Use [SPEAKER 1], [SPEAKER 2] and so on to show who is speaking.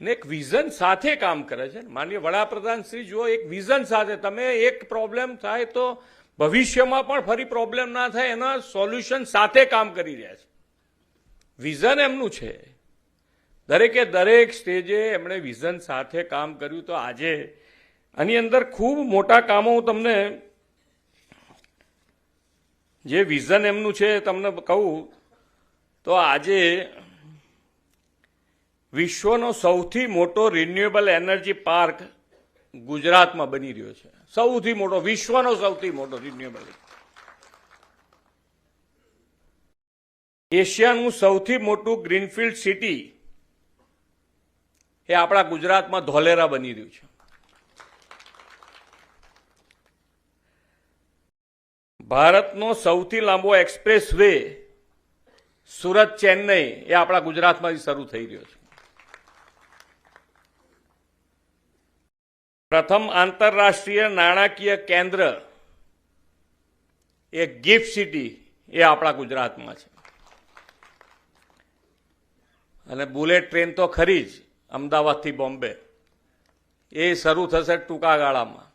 [SPEAKER 1] ને એક વિઝન સાથે કામ કરે છે. માનીય વડાપ્રધાન શ્રી, જુઓ, એક વિઝન સાથે. તમે એક પ્રોબ્લેમ થાય તો ભવિષ્યમાં પણ ફરી પ્રોબ્લેમ ના થાય, એના સોલ્યુશન સાથે કામ કરી રહ્યા છે. વિઝન એમનું છે. દરેકે દરેક સ્ટેજે એમણે વિઝન સાથે કામ કર્યું તો આજે આની અંદર ખૂબ મોટા કામો હું તમને જે વિઝન એમનું છે તમને કહું તો આજે વિશ્વનો સૌથી મોટો રિન્યુએબલ એનર્જી પાર્ક ગુજરાતમાં બની રહ્યો છે. સૌથી મોટો, વિશ્વનો સૌથી મોટો રિન્યુએબલ એશિયાનું સૌથી મોટું ગ્રીનફિલ્ડ સિટી એ આપણા ગુજરાતમાં ધોલેરા બની રહ્યું છે. ભારતનો સૌથી લાંબો એક્સપ્રેસ વે સુરત ચેન્નઈ એ આપણા ગુજરાતમાંથી શરૂ થઈ રહ્યો છે. પ્રથમ આંતરરાષ્ટ્રીય નાણાકીય કેન્દ્ર એ ગિફ્ટ સિટી એ આપણા ગુજરાતમાં છે. અને બુલેટ ટ્રેન તો ખરી જ, અમદાવાદથી બોમ્બે. એ શરૂ થશે ટૂંકા ગાળામાં.